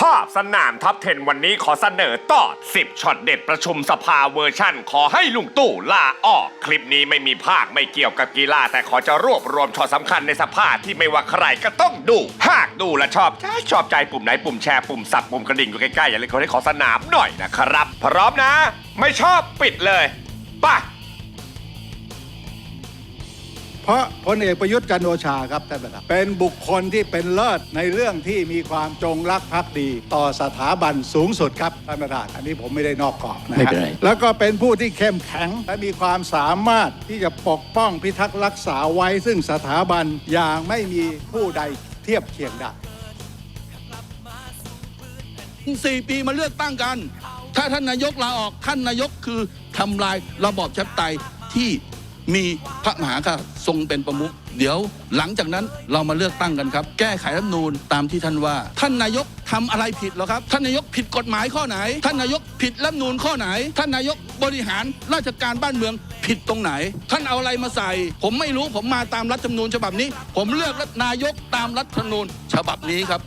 ภาพสนามทัพเทนวันนี้ขอเสนอตอ10ช็อตเด็ดประชุมสภาเวอร์ชั่น ขอให้ลุงตู่ลาออก คลิปนี้ไม่มีภาคไม่เกี่ยวกับกีฬา แต่ขอจะรวบรวมช็อตสำคัญในสภาที่ไม่ว่าใครก็ต้องดู หากดูและชอบใจชอบใจปุ่มไหนปุ่มแชร์ปุ่มสับปุ่มกระดิ่งอยู่ใกล้ๆอย่าลืมกดให้ขอสนามหน่อยนะครับ พร้อมนะ ไม่ชอบปิดเลยไป เพราะพลเอกประยุทธ์จันทร์โอชาครับท่านประธานเป็นบุคคลที่เป็นเลิศในเรื่องที่มีความจงรักภักดี ต่อสถาบันสูงสุดครับท่านประธาน อันนี้ผมไม่ได้นอกกรอบนะไม่ฮะเป็นไร แล้วก็เป็นผู้ที่เข้มแข็งและมีความสามารถที่จะปกป้องพิทักษ์รักษาไว้ซึ่งสถาบันอย่างไม่มีผู้ใดเทียบเคียงได้ สี่ปีมาเลือกตั้งกัน ถ้าท่านนายกลาออกท่านนายกคือทำลายระบอบประชาธิปไตยที่ มีพระมหากษัตริย์ทรงเป็นประมุขเดี๋ยวหลังจากนั้นเรามาเลือกตั้งกันครับ แก้ไขรัฐนูญตามที่ท่านว่า ท่านนายกทำอะไรผิดหรอครับ ท่านนายกผิดกฎหมายข้อไหน ท่านนายกผิดรัฐนูญข้อไหน ท่านนายกบริหารราชการบ้านเมืองผิดตรงไหน ท่านเอาอะไรมาใส่ ผมไม่รู้ผมมาตามรัฐธรรมนูญฉบับนี้ ผมเลือกนายกตามรัฐธรรมนูญฉบับนี้ครับ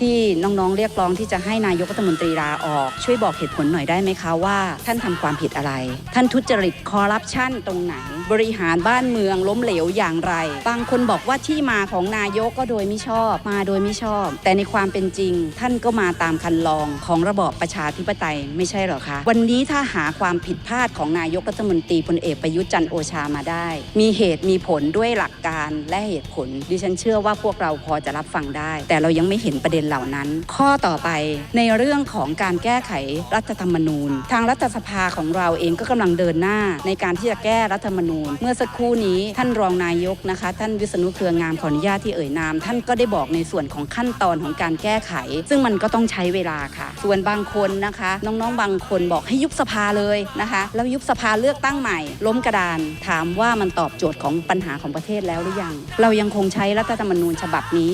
ที่น้องๆเรียกร้องที่จะให้นายกรัฐมนตรีลาออก ช่วยบอกเหตุผลหน่อยได้ไหมคะว่า ท่านทำความผิดอะไร ท่านทุจริตคอร์รัปชันตรงไหน บริหารบ้านเมืองล้มเหลวอย่างไร บางคนบอกว่าที่มาของนายกก็โดยไม่ชอบ มาโดยไม่ชอบ แต่ในความเป็นจริง ท่านก็มาตามคันลองของระบอบประชาธิปไตยไม่ใช่หรอคะ วันนี้ถ้าหาความผิดพลาดของนายกรัฐมนตรีพลเอกประยุทธ์จันโอชามาได้ มีเหตุมีผลด้วยหลักการและเหตุผล ดิฉันเชื่อว่าพวกเราพอจะรับฟังได้ แต่เรายังไม่เห็นประเด็นเหล่านั้น ข้อต่อไปในเรื่องของการแก้ไขรัฐธรรมนูญ ทางรัฐสภาของเราเองก็กำลังเดินหน้าในการที่จะแก้รัฐธรรมนูญเมื่อสักครู่นี้ท่านรองนายกนะคะ ท่านวิษณุเครืองามขออนุญาตที่เอ่ยนาม ท่านก็ได้บอกในส่วนของขั้นตอนของการแก้ไข ซึ่งมันก็ต้องใช้เวลาค่ะ ส่วนบางคนนะคะ น้องๆบางคนบอกให้ยุบสภาเลยนะคะ แล้วยุบสภาเลือกตั้งใหม่ ล้มกระดานถามว่ามันตอบโจทย์ของปัญหาของประเทศแล้วหรือยัง เรายังคงใช้รัฐธรรมนูญฉบับนี้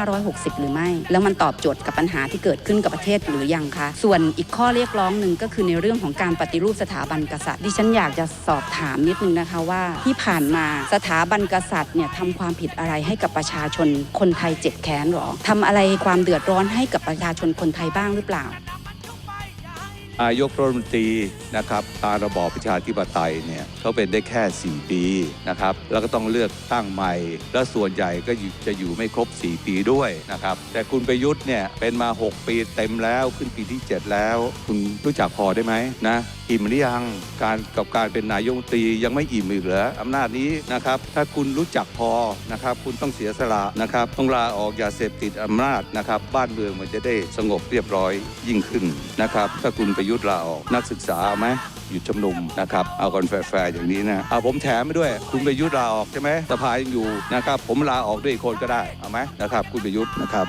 2560 หรือไม่ แล้วมันตอบโจทย์กับปัญหาที่เกิดขึ้นกับประเทศหรือยังคะ ส่วนอีกข้อเรียกร้องหนึ่งก็คือในเรื่องของการปฏิรูปสถาบันกษัตริย์ดิฉันอยากจะสอบถามนิดนึงนะคะว่าที่ผ่านมาสถาบันกษัตริย์เนี่ยทำความผิดอะไรให้กับประชาชนคนไทยเจ็บแค้นหรอทำอะไรความเดือดร้อนให้กับประชาชนคนไทยบ้างหรือเปล่านายกรัฐมนตรี นะครับตามระบอบประชาธิปไตยเนี่ยเขาเป็นได้แค่ 4 ปีนะครับแล้วก็ต้องเลือกตั้งใหม่ และส่วนใหญ่ก็จะอยู่ไม่ครบ 4 ปีด้วยนะครับแต่คุณประยุทธ์เนี่ยเป็นมา 6 ปีเต็มแล้วขึ้นปีที่ 7 แล้ว คุณรู้จักพอได้ไหมนะอิ่มหรือยังการกับการเป็นนายกรัฐมนตรียังไม่อิ่มอีกเหรออำนาจนี้นะครับถ้าคุณรู้จักพอนะครับคุณต้องเสียสละนะครับต้องลาออกอย่าเสพติดอำนาจนะครับบ้านเมืองมันจะได้สงบเรียบร้อยยิ่งขึ้นนะครับถ้าคุณประยุทธ์ลาออกนักศึกษาเอาไหมหยุดชุมนุมนะครับเอากันแฟร์ๆอย่างนี้นะเอาผมแถมไปด้วย คุณประยุทธ์ลาออกใช่ไหมสภายังอยู่นะครับผมลาออกด้วยอีกคนก็ได้เอาไหมนะครับคุณประยุทธ์นะครับ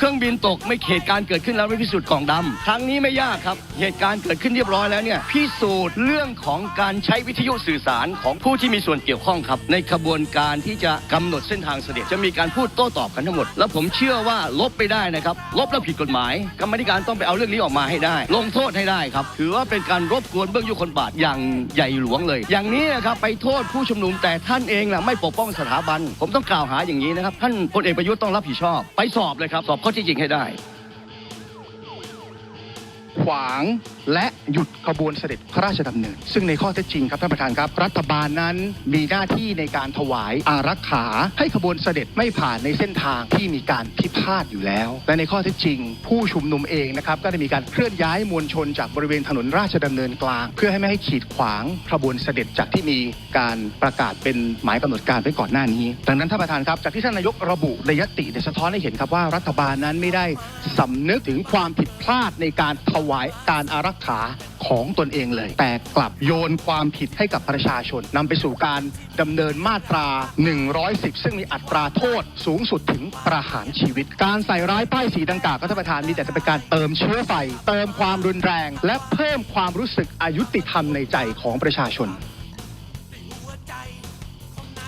เครื่องบินตกไม่เหตุการณ์เกิดขึ้นแล้วไม่พิสูจน์กล่องดำครั้งนี้ไม่ยากครับ เหตุการณ์เกิดขึ้นเรียบร้อยแล้วเนี่ยพิสูจน์เรื่องของการใช้วิทยุสื่อสารของผู้ที่มีส่วนเกี่ยวข้องครับ ในขบวนการที่จะกำหนดเส้นทางเสด็จจะมีการพูดโต้ตอบกันทั้งหมด แล้วผมเชื่อว่าลบไปได้นะครับ ลบแล้วผิดกฎหมาย กรรมธิการต้องไปเอาเรื่องนี้ออกมาให้ได้ ลงโทษให้ได้ครับ ถือว่าเป็นการรบกวนเบื้องยุคนบาทอย่างใหญ่หลวงเลย อย่างนี้นะครับไปโทษผู้ชุมนุมแต่ท่านเองน่ะไม่ปกป้องสถาบัน ผมต้องกล่าวหาอย่างนี้นะครับท่านพลเอกประยุทธ์ต้องรับผิดชอบ ไปสอบเลยครับสอบข้อที่จริงให้ได้ ขวางและหยุดขบวนเสด็จพระราชดำเนิน ซึ่งในข้อเท็จจริงครับท่านประธานครับ รัฐบาลนั้นมีหน้าที่ในการถวายอารักขา ให้ขบวนเสด็จไม่ผ่านในเส้นทางที่มีการพิพาทอยู่แล้ว และในข้อเท็จจริง ผู้ชุมนุมเองนะครับก็ได้มีการเคลื่อนย้ายมวลชนจากบริเวณถนนราชดำเนินกลาง เพื่อให้ไม่ให้ขีดขวางขบวนเสด็จจากที่มีการประกาศเป็นหมายกำหนดการไว้ก่อนหน้านี้ ดังนั้นท่านประธานครับจากที่ท่านนายกระบุในยติได้สะท้อนให้เห็นครับว่ารัฐบาลนั้นไม่ได้สำนึกถึงความผิดพลาดในการถวายการอารักขาของตนเองเลย แต่กลับโยนความผิดให้กับประชาชนนำไปสู่การดำเนินมาตรา 110 ซึ่งมีอัตราโทษสูงสุดถึงประหารชีวิต การใส่ร้ายป้ายสีดังกล่าวก็ท่านประธานมีแต่จะเป็นการเติมเชื้อไฟ เติมความรุนแรง และเพิ่มความรู้สึกอายุติธรรมในใจของประชาชน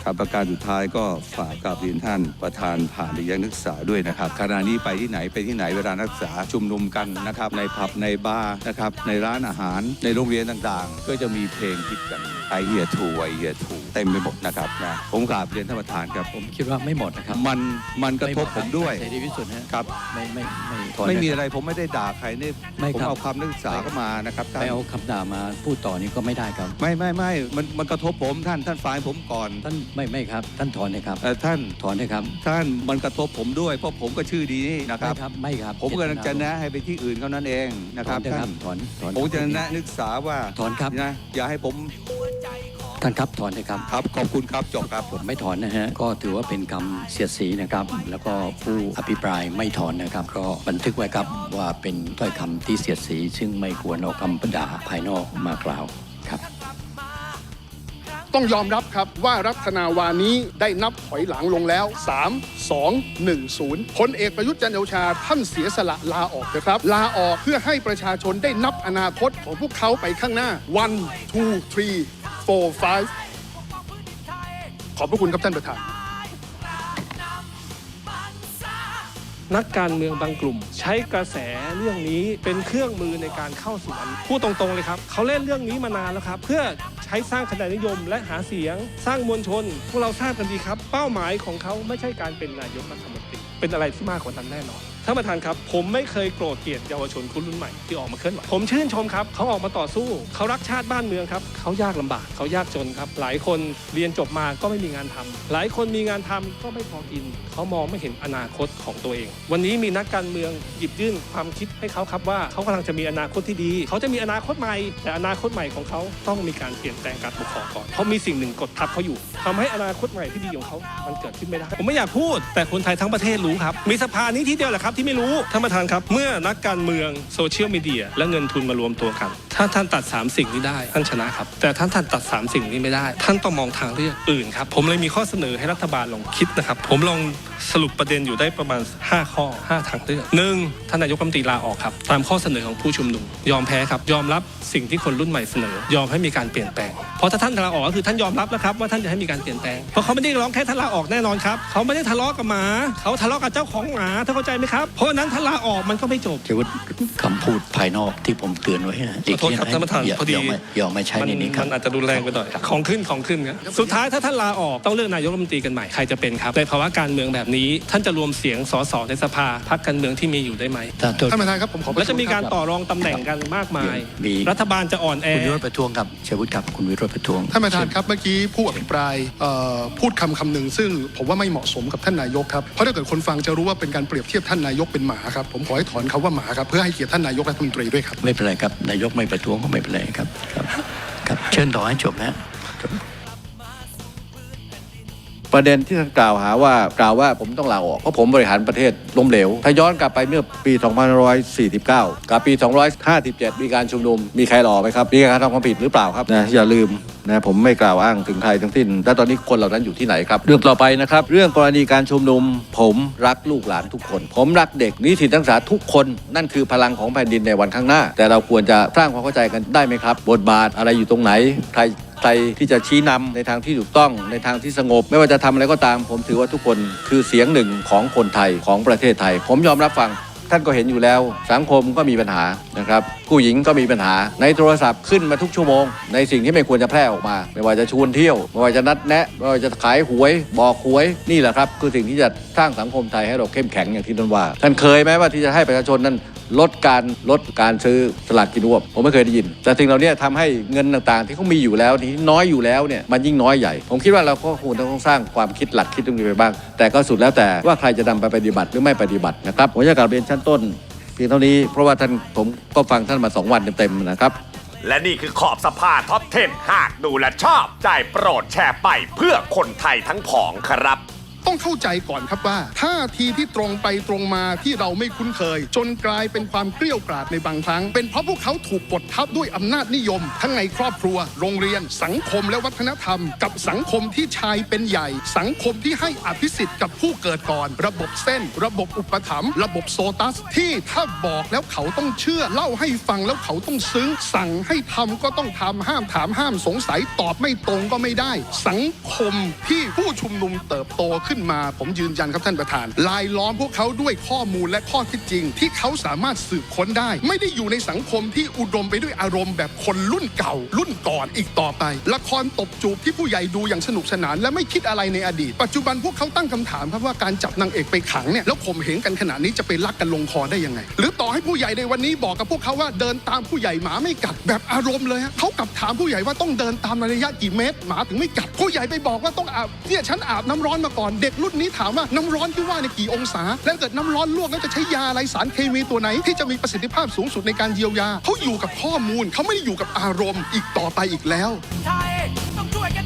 ครับประการสุดท้ายก็ฝากกราบเรียนท่านประธานผ่านไปยังนักศึกษาด้วยนะครับขณะนี้ไปที่ไหนไปที่ไหนเวลานักศึกษาชุมนุมกันนะครับ ในผับในบาร์นะครับ ในร้านอาหารในโรงเรียนต่างๆ ก็จะมีเพลงฮิตกันไอเฮียทูไอเฮียทูเต็มไปหมดนะครับนะผมกราบเรียนท่านประธานครับผมคิดว่าไม่หมดนะครับ มันมันกระทบผมด้วยเสรีพิสุทธิ์ฮะครับไม่ไม่ไม่ถอนไม่มีนคอะไรผมไม่ได้ด่าใครนี่ไม่ผมครับเอาคำนักศึกษาเข้ามานะครับท่านไปเอาคำด่ามาพูดต่อนี้ก็ไม่ได้ครับ ไม่ไม่ไม่มันมันกระทบผมท่านท่านฝ่ายผมก่อนท่านไม่ไม่ครับ ท่านถอนเลยครับ เอ่อท่านถอนเลยครับท่านมันกระทบผมด้วย เพราะผมก็ชื่อดีนี่นะครับ ไม่ครับไม่ครับผมกำลังจะแนะให้ไปที่อื่นเท่านั้นเองนะถคอรันบเถอะคท่ารับนถอนถอน ผมจะแนะนักศึกษาว่าถอนครับ นะอย่าให้ผมท่านครับถอนเลยครับ ครับขอบคุณครับจบครับผม ไม่ถอนนะฮะ ก็ถือว่าเป็นคำเสียดสีนะครับ แล้วก็ผู้อภิปรายไม่ถอนนะครับ ก็บันทึกไว้ครับว่าเป็นถ้อยคำที่เสียดสี ซึ่งไม่ควรเอาคำประดาภายนอกมากล่าวครับ ต้องยอมรับครับว่ารัฐนาวานี้ได้นับถอยหลังลงแล้ว 3 2 1 0พลเอกประยุทธ์จันทร์โอชาท่านเสียสละลาออกนะครับ ลาออกเพื่อให้ประชาชนได้นับอนาคตของพวกเขาไปข้างหน้า one two three four five ขอบพระคุณครับท่านประธาน นักการเมืองบางกลุ่ม ใช้กระแสเรื่องนี้เป็นเครื่องมือในการเข้าสวนพูดตรงๆเลยครับ เขาเล่นเรื่องนี้มานานแล้วครับ เพื่อ ช้สร้างคะแนนนิยมและหาเสียง สร้างมวลชน พวกเราทราบกันดีครับ เป้าหมายของเขาไม่ใช่การเป็นนายกรัฐมนตรีเป็นอะไรที่มากกว่านั้นแน่นอน ท่านประธานครับ ผมไม่เคยโกรธเกลียดเยาวชนคนรุ่นใหม่ที่ออกมาเคลื่อนไหวผมชื่นชมครับเขาออกมาต่อสู้เขารักชาติบ้านเมืองครับเขายากลำบากเขายากจนครับ หลายคนเรียนจบมาก็ไม่มีงานทำหลายคนมีงานทำก็ไม่พอกินเขามองไม่เห็นอนาคตของตัวเอง วันนี้มีนักการเมืองหยิบยื่นความคิดให้เขาครับว่าเขากำลังจะมีอนาคตที่ดีเขาจะมีอนาคตใหม่ แต่อนาคตใหม่ของเขาต้องมีการเปลี่ยนแปลงการปกครองก่อนเพราะมีสิ่งหนึ่งกดทับเขาอยู่ทำให้อนาคตใหม่ที่ดีของเขามันเกิดขึ้นไม่ได้ผมไม่อยากพูด แต่คนไทยทั้งประเทศรู้ครับมีสภานี้ที่เดียวแหละครับที่ไม่รู้ท่านประธานครับ เมื่อนักการเมืองโซเชียลมีเดียและเงินทุนมารวมตัวกัน ถ้าท่านตัด 3 สิ่งนี้ได้ท่านชนะครับ แต่ท่านท่านตัด 3 สิ่งนี้ไม่ได้ ท่านต้องมองทางเลือกอื่นครับผมเลยมีข้อเสนอให้รัฐบาลลองคิดนะครับ ผมลอง สรุปประเด็นอยู่ได้ประมาณ 5 ข้อ 5 ทางเลือกหนึ่งท่านนายกรัฐมนตรีลาออกครับ ตามข้อเสนอของผู้ชุมนุม ยอมแพ้ครับ ยอมรับสิ่งที่คนรุ่นใหม่เสนอ ยอมให้มีการเปลี่ยนแปลง เพราะถ้าท่านลาออกก็คือท่านยอมรับแล้วครับว่าท่านจะให้มีการเปลี่ยนแปลง เพราะเขาไม่ได้ร้องแค่ท่านลาออกแน่นอนครับ เขาไม่ได้ทะเลาะกับหมา เขาทะเลาะกับเจ้าของหมาท่านเข้าใจไหมครับ เพราะฉะนั้นถ้าลาออกมันก็ไม่จบเกี่ยวกับคำพูดภายนอกที่ผมเตือนไว้นะขอโทษครับท่านประธานอย่พอดีย่ไม่อย่าไม่ใช้มันในนี้ครับมันอาจจะรุนแรงไปหน่อยของขึ้นของขึ้นครับสุดท้ายถ้าท่านลาออกต้องเลือกนายกรัฐมนตรีกันใหม่ใครจะเป็นครับในภาวะการเมืองแบบนี้ ท่านจะรวมเสียงสสในสภาพรรคการเมืองที่มีอยู่ได้ไหมท่านโทษท่านประธานครับผมขอประแล้วท้จะวงมีการครับต่อรองตำแหน่งกันมากมาย มี รัฐบาลจะอ่อนแอ คุณวิโรจน์ประท้วงครับเชยวุฒิครับคุณวิโรจน์ประท้วงท่านประธานครับเมื่อกี้ผู้อภิปรายเอ่อพูดคำคำหนึ่งซึ่งผมว่าไม่เหมาะสมกับท่านนายกครับเพราะถ้าเกิดคนฟังจะรู้ว่าเป็นการเปรียบเทียบท่านนายกเป็นหมาครับผมขอให้ถอนคำว่าหมาครับเพื่อให้เกียรติท่านนายกรัฐมนตรีด้วยครับ ไม่เป็นไรครับนายกไม่ประท้วงก็ไม่เป็นไรครับครับครับเชิญต่อให้จบนะ ประเด็นที่ท่านกล่าวหาว่ากล่าวว่าผมต้องลาออกเพราะผมบริหารประเทศล้มเหลว ถ้าย้อนกลับไปเมื่อปี 2549 กับปี 257มีการชุมนุม มีใครหล่อไหมครับ มีการทำความผิดหรือเปล่าครับนะอย่าลืมนะผมไม่กล่าวอ้างถึงใครทั้งสิ้น และตอนนี้คนเหล่านั้นอยู่ที่ไหนครับ เรื่องต่อไปนะครับ เรื่องกรณีการชุมนุม ผมรักลูกหลานทุกคน ผมรักเด็กนิสิตนักศึกษาทุกคน นั่นคือพลังของแผ่นดินในวันข้างหน้า แต่เราควรจะสร้างความเข้าใจกันได้ไหมครับ บทบาทอะไรอยู่ตรงไหน ใคร ใครที่จะชี้นำในทางที่ถูกต้องในทางที่สงบ ไม่ว่าจะทำอะไรก็ตาม ผมถือว่าทุกคนคือเสียงหนึ่งของคนไทยของประเทศไทย ผมยอมรับฟังท่านก็เห็นอยู่แล้ว สังคมก็มีปัญหานะครับผู้หญิงก็มีปัญหา ในโทรศัพท์ขึ้นมาทุกชั่วโมง ในสิ่งที่ไม่ควรจะแพร่ออกมา ไม่ว่าจะชวนเที่ยว ไม่ว่าจะนัดแนะ ไม่ว่าจะขายหวย บอกหวย นี่แหละครับ คือสิ่งที่จะสร้างสังคมไทยให้เราเข้มแข็งอย่างที่ท่านว่า ท่านเคยไหมว่าที่จะให้ประชาชนนั้น ลดการลดการซื้อสลากกินรวบผมไม่เคยได้ยิน แต่สิ่งเหล่านี้ทำให้เงินต่างๆ ที่เขามีอยู่แล้วที่น้อยอยู่แล้วเนี่ยมันยิ่งน้อยใหญ่ ผมคิดว่าเราก็ควรต้องสร้างความคิดหลักคิดตรงนี้ไปบ้าง แต่ก็สุดแล้วแต่ว่าใครจะนำไปปฏิบัติหรือไม่ปฏิบัตินะครับผมจะกลับเรียนชั้นต้นเพียงเท่านี้เพราะว่าท่านผมก็ฟังท่านมาสองวันเต็มๆนะครับและนี่คือขอบสภาท็อป10หากดูและชอบ ใจโปรดแชร์ไปเพื่อคนไทยทั้งผองครับ ต้องเข้าใจก่อนครับว่าท่าทีที่ตรงไปตรงมาที่เราไม่คุ้นเคย จนกลายเป็นความเกลี้ยวกราดในบางครั้ง เป็นเพราะพวกเขาถูกกดทับด้วยอำนาจนิยม ทั้งในครอบครัว โรงเรียน สังคมและวัฒนธรรม กับสังคมที่ชายเป็นใหญ่ สังคมที่ให้อภิสิทธิ์กับผู้เกิดก่อน ระบบเส้น ระบบอุปถัมภ์ระบบโซตัส ที่ถ้าบอกแล้วเขาต้องเชื่อ เล่าให้ฟังแล้วเขาต้องซึ้ง สั่งให้ทำก็ต้องทำห้ามถามห้ามสงสัยตอบไม่ตรงก็ไม่ได้ สังคมที่ผู้ชุมนุมเติบโตขึ้นมา ผมยืนยันครับท่านประธาน ลายล้อมพวกเขาด้วยข้อมูลและข้อเท็จจริง ที่เขาสามารถสืบค้นได้ ไม่ได้อยู่ในสังคมที่อุดมไปด้วยอารมณ์แบบคนรุ่นเก่า รุ่นก่อนอีกต่อไป ละครตบจูบที่ผู้ใหญ่ดูอย่างสนุกสนาน และไม่คิดอะไรในอดีต ปัจจุบันพวกเขาตั้งคำถามครับว่าการจับนางเอกไปขังเนี่ยแล้วข่มเหงกันขนาดนี้จะไปรักกันลงคอได้ยังไง หรือต่อให้ผู้ใหญ่ในวันนี้บอกกับพวกเขาว่าเดินตามผู้ใหญ่หมาไม่กัดแบบอารมณ์เลยฮะเขากลับถามผู้ใหญ่ว่าต้องเดินตามในระยะกี่เมตรหมาถึงไม่กัดผู้ใหญ่ไปบอกว่าต้องอาบเนี่ยฉันอาบน้ำร้อนมาก่อนเด็กรุ่นนี้ถามว่าน้ำร้อนที่ว่าในกี่องศา แล้วเกิดน้ำร้อนลวกแล้วจะใช้ยาอะไรสารเคมีตัวไหน ที่จะมีประสิทธิภาพสูงสุดในการเยียวยาเขาอยู่กับข้อมูลเขาไม่ได้อยู่กับอารมณ์อีกต่อไปอีกแล้วไทยต้องช่วยกัน